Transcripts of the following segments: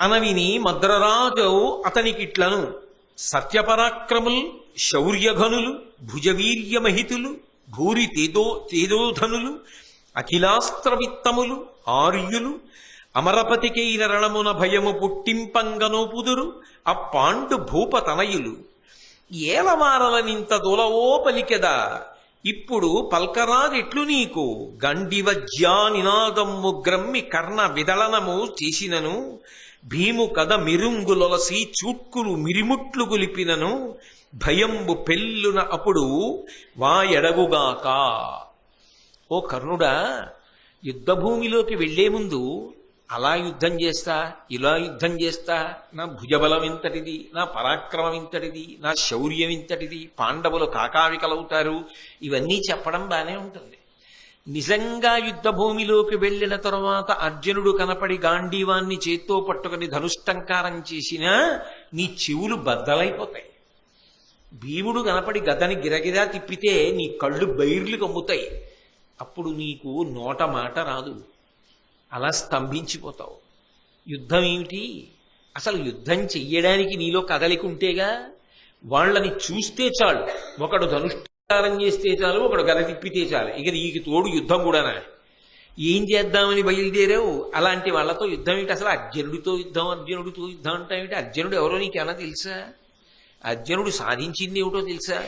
అనవిని మద్రరాజు అతనికిట్లను. సత్యపరాక్రములు శౌర్యఘనులు భుజవీర్యమహితులు భూరి తేదో తేజోధనులు అఖిలాస్త్రవిత్తములు ఆర్యులు అమరపతికైన రణమున భయము పుట్టింపంగనోపుదురు అప్పాండు భూపతనయులు. ఏలవారలనింత దొలవో పలికెదా ఇప్పుడు పల్కరాదిట్లు నీకు. గండివజ్యా నినాదమ్ము గ్రమ్మి కర్ణ విదళనము చేసినను. భీము కథ మిరుంగులొలసి చూట్కులు మిరిముట్లు గులిపినను భయంబు పెళ్ళున అప్పుడు వా ఎడగుగాక ఓ కర్ణుడా యుద్ధభూమిలోకి వెళ్ళే ముందు అలా యుద్ధం చేస్తా ఇలా యుద్ధం చేస్తా నా భుజబలం ఇంతటిది నా పరాక్రమం ఇంతటిది నా శౌర్యం ఇంతటిది పాండవులు కాకావికలవుతారు ఇవన్నీ చెప్పడం బానే ఉంటుంది. నిజంగా యుద్ధ భూమిలోకి వెళ్ళిన తరువాత అర్జునుడు కనపడి గాంధీవాన్ని చేత్తో పట్టుకుని ధనుష్టంకారం చేసినా నీ చెవులు బద్దలైపోతాయి. భీముడు కనపడి గదని గిరగిరా తిప్పితే నీ కళ్ళు బైర్లు కమ్ముతాయి. అప్పుడు నీకు నోట మాట రాదు. అలా స్తంభించిపోతావు. యుద్ధం ఏమిటి అసలు యుద్ధం చెయ్యడానికి నీలో కదలికుంటేగా వాళ్ళని చూస్తే చాలు. ఒకడు ధనుష్ఠారం చేస్తే చాలు ఒకడు గద తిప్పితే చాలు. ఇక నీకు తోడు యుద్ధం కూడానా? ఏం చేద్దామని బయలుదేరావు? అలాంటి వాళ్ళతో యుద్ధం ఏంటి? అసలు అర్జునుడితో యుద్ధం అర్జునుడితో యుద్ధం అంటావేంటి అర్జునుడు ఎవరో నీకేమన్నా తెలుసా? అర్జునుడు సాధించింది ఏమిటో తెలుసా?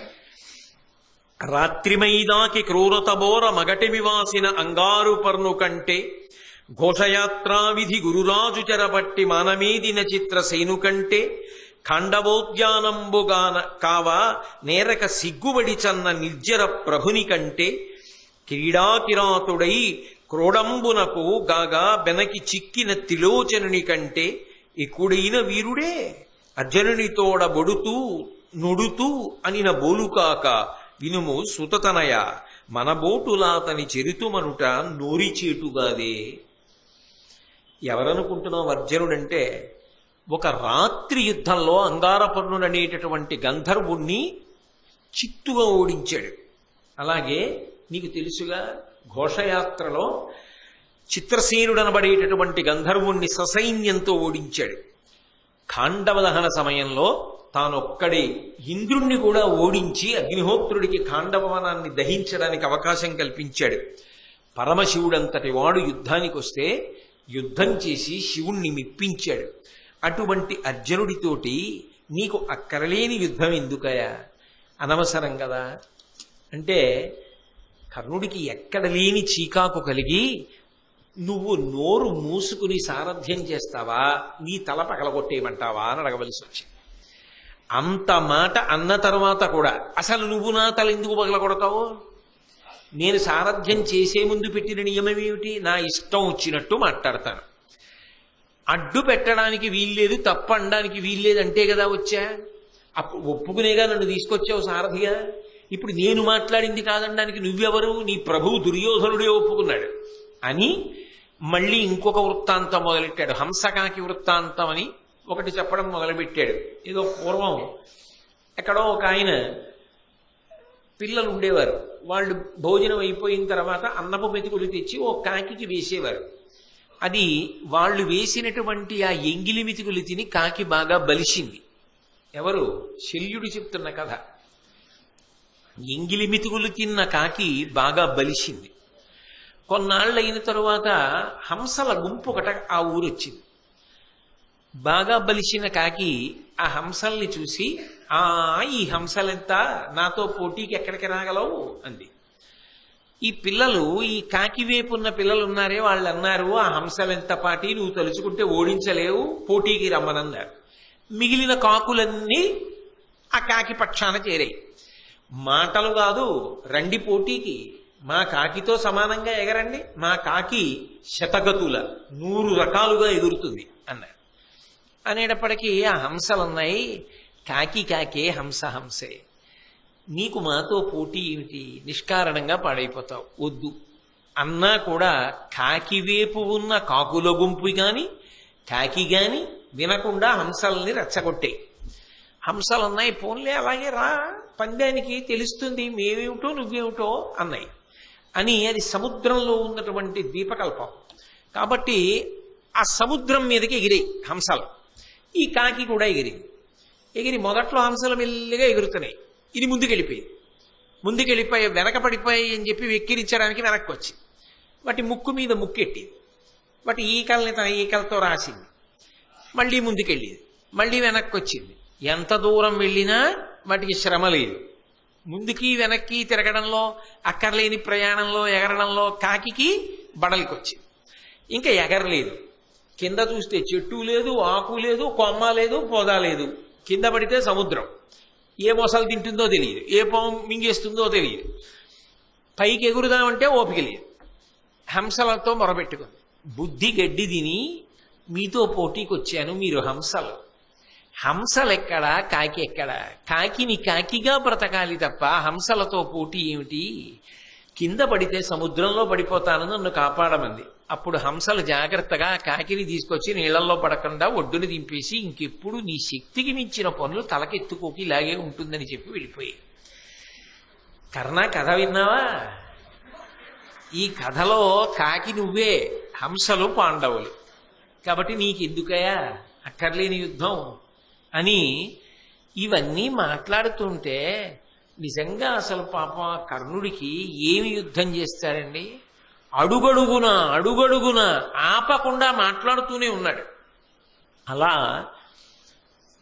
రాత్రిమైదాకి క్రూరతబోర మగటిమివాసిన అంగారు పర్ను కంటే ఘోషయాత్రా విధి గురురాజు చెరబట్టి మానమేదిన చిత్ర సేను కంటే ఖండవోద్యానంబుగాన కావా నేరక సిగ్గుబడి చన్న నిర్జర ప్రభుని కంటే క్రీడాకిరాతుడై క్రోడంబునకు గాగా బెనకి చిక్కిన తిలోచనుని కంటే ఎక్కుడైన వీరుడే. అర్జునునితోడ బొడుతూ నుడుతూ అనిన బోలుకాక వినుము సుతతనయ మనబోటులాతని చెరుతుమనుట నోరిచేటుగాదే. ఎవరనుకుంటున్నావు అర్జునుడంటే ఒక రాత్రి యుద్ధంలో అంగారపర్ణుడనేటటువంటి గంధర్వుణ్ణి చిత్తుగా ఓడించాడు. అలాగే నీకు తెలుసుగా ఘోషయాత్రలో చిత్రసేనుడనబడేటటువంటి గంధర్వుణ్ణి ససైన్యంతో ఓడించాడు. ఖాండవదహన సమయంలో తానొక్కడే ఇంద్రుణ్ణి కూడా ఓడించి అగ్నిహోత్రుడికి ఖాండవనాన్ని దహించడానికి అవకాశం కల్పించాడు. పరమశివుడంతటి వాడు యుద్ధానికి వస్తే యుద్ధం చేసి శివుణ్ణి మిప్పించాడు. అటువంటి అర్జునుడితోటి నీకు అక్కరలేని యుద్ధం ఎందుకయా అనవసరం కదా. అంటే కర్ణుడికి ఎక్కడ లేని చీకాకు కలిగి నువ్వు నోరు మూసుకుని సారథ్యం చేస్తావా? నీ తల పగలగొట్టేయమంటావా అని అడగవలసి వచ్చింది. అంత మాట అన్న తర్వాత కూడా అసలు నువ్వు నా తల ఎందుకు పగలగొడతావు? నేను సారథ్యం చేసే ముందు పెట్టిన నియమం ఏమిటి? నా ఇష్టం వచ్చినట్టు మాట్లాడతాను. అడ్డు పెట్టడానికి వీల్లేదు తప్పు అనడానికి వీల్లేదు అంటే కదా వచ్చా? అప్పుడు ఒప్పుకునేగా నన్ను తీసుకొచ్చావు సారథిగా. ఇప్పుడు నేను మాట్లాడింది కాదనడానికి నువ్వెవరు? నీ ప్రభువు దుర్యోధనుడే ఒప్పుకున్నాడు. అని మళ్ళీ ఇంకొక వృత్తాంతం మొదలెట్టాడు. హంసకాకి వృత్తాంతం అని ఒకటి చెప్పడం మొదలుపెట్టాడు. ఏదో పూర్వం ఎక్కడో ఒక ఆయన పిల్లలు ఉండేవారు. వాళ్ళు భోజనం అయిపోయిన తర్వాత అన్నపు మెతుకులు తెచ్చి ఓ కాకికి వేసేవారు. అది వాళ్ళు వేసినటువంటి ఆ ఎంగిలి మెతుకులు తిని కాకి బాగా బలిసింది. ఎవరు? శల్యుడు చెప్తున్న కథ. ఎంగిలి మెతుకులు తిన్న కాకి బాగా బలిసింది. కొన్నాళ్ళు అయిన తరువాత హంసల గుంపు ఒకట ఆ ఊరొచ్చింది. బాగా బలిసిన కాకి ఆ హంసల్ని చూసి ఆ ఈ హంసలెంత? నాతో పోటీకి ఎక్కడికి రాగలవు? అంది. ఈ పిల్లలు ఈ కాకి ఉన్న పిల్లలు ఉన్నారే వాళ్ళు అన్నారు ఆ హంసలెంత పాటి నువ్వు తలుచుకుంటే ఓడించలేవు పోటీకి రమ్మనన్నారు. మిగిలిన కాకులన్నీ ఆ కాకి పక్షాన చేరాయి. మాటలు కాదు రండి పోటీకి. మా కాకితో సమానంగా ఎగరండి. మా కాకి శతగతుల నూరు రకాలుగా ఎగురుతుంది అన్నారు. అనేటప్పటికీ ఆ హంసలున్నాయి కాకి కాకే హంస హంసే. నీకు మాతో పోటీ ఏమిటి? నిష్కారణంగా పాడైపోతావు. వద్దు. అన్నా కూడా కాకి వేపు ఉన్న కాకుల గుంపు గాని కాకి గాని వినకుండా హంసల్ని రెచ్చగొట్టాయి హంసలు అన్నాయి పోన్లే అలాగే రా పందానికి తెలుస్తుంది మేమేమిటో నువ్వేమిటో అన్నాయి. అని అది సముద్రంలో ఉన్నటువంటి దీపకల్పం కాబట్టి ఆ సముద్రం మీదకి ఎగిరే హంసలు. ఈ కాకి కూడా ఎగిరింది. ఎగిరి మొదట్లో హంసలు మెల్లిగా ఎగురుతున్నాయి. ఇది ముందుకెళ్ళిపోయింది. ముందుకెళ్ళిపోయి వెనకపడిపోయి అని చెప్పి వెక్కిరించడానికి వెనక్కి వచ్చింది వాటి ముక్కు మీద ముక్కెట్టింది. వాటి ఈకల్ని తన ఈకలతో రాసింది. మళ్ళీ ముందుకెళ్ళేది. మళ్ళీ వెనక్కి వచ్చింది ఎంత దూరం వెళ్ళినా వాటికి శ్రమ లేదు. ముందుకి వెనక్కి తిరగడంలో అక్కర్లేని ప్రయాణంలో ఎగరడంలో కాకికి బడలికొచ్చింది. ఇంకా ఎగరలేదు. కింద చూస్తే చెట్టు లేదు ఆకు లేదు కొమ్మ లేదు పొద లేదు. కింద పడితే సముద్రం. ఏ మొసలు తింటుందో తెలియదు. ఏ పాము మింగేస్తుందో తెలియదు. పైకి ఎగురుదామంటే ఓపిక లేదు. హంసలతో మొరబెట్టుకుంది బుద్ధి గడ్డి తిని మీతో పోటీకి వచ్చాను మీరు హంసలు. హంసలెక్కడా కాకి ఎక్కడా? కాకిని కాకిగా బ్రతకాలి తప్ప హంసలతో పోటీ ఏమిటి? కింద పడితే సముద్రంలో పడిపోతాను నన్ను కాపాడమంది. అప్పుడు హంసలు జాగ్రత్తగా కాకిని తీసుకొచ్చి నీళ్ళలో పడకుండా ఒడ్డుని దింపేసి ఇంకెప్పుడు నీ శక్తికి మించిన పనులు తలకెత్తుకోకి ఇలాగే ఉంటుందని చెప్పి వెళ్ళిపోయి. కర్ణ కథ విన్నావా? ఈ కథలో కాకి నువ్వే హంసలు పాండవులు. కాబట్టి నీకెందుకయా అక్కర్లేని యుద్ధం అని ఇవన్నీ మాట్లాడుతుంటే నిజంగా అసలు పాపం కర్ణుడికి ఏమి యుద్ధం చేస్తాడండి అడుగడుగున అడుగడుగున ఆపకుండా మాట్లాడుతూనే ఉన్నాడు. అలా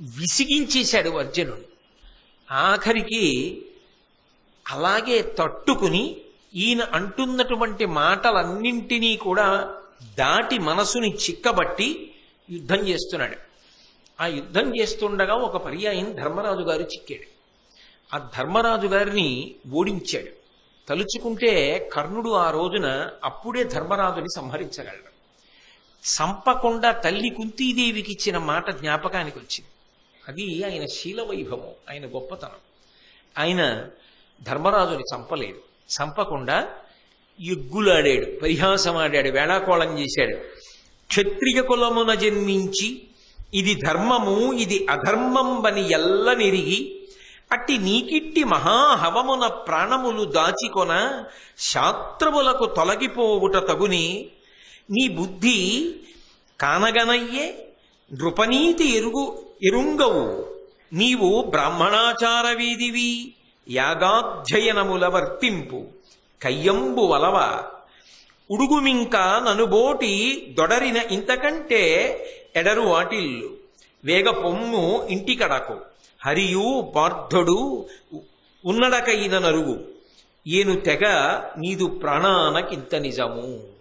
విసిగించేశాడు అర్జునుడు. ఆఖరికి అలాగే తట్టుకుని ఈయన అంటున్నటువంటి మాటలన్నింటినీ కూడా దాటి మనసుని చిక్కబట్టి యుద్ధం చేస్తున్నాడు. ఆ యుద్ధం చేస్తుండగా ఒక పర్యాయం ధర్మరాజు గారు చిక్కాడు. ఆ ధర్మరాజు గారిని ఓడించాడు. తలుచుకుంటే కర్ణుడు ఆ రోజున అప్పుడే ధర్మరాజుని సంహరించగలడు. సంపకుండా తల్లి కుంతీదేవికి ఇచ్చిన మాట జ్ఞాపకానికి వచ్చింది. అది ఆయన శీలవైభవం ఆయన గొప్పతనం. ఆయన ధర్మరాజుని చంపలేదు. చంపకుండా ఎగ్గులాడాడు పరిహాసమాడాడు వేళాకోళం చేశాడు. క్షత్రియ కులమున జన్మించి ఇది ధర్మము ఇది అధర్మం బని ఎల్లనిరిగి అట్టి నీకిట్టి మహాహవమున ప్రాణములు దాచికొన శాస్త్రములకు తొలగిపోవుట తగుని నీ బుద్ధి కానగనయ్యే నృపనీతి ఎరుగు ఎరుంగవు. నీవు బ్రాహ్మణాచార వీధివి యాగాధ్యయనముల వర్తింపు కయ్యంబు వలవ ఉడుగుమింక ననుబోటి దొడరిన ఇంతకంటే ఎడరు వాటిల్లు వేగ పొమ్ము ఇంటికడకు. హరియు పార్థుడు ఉన్నడకైన నరుగు ఏను తెగ నీదు ప్రాణానకింత నిజము.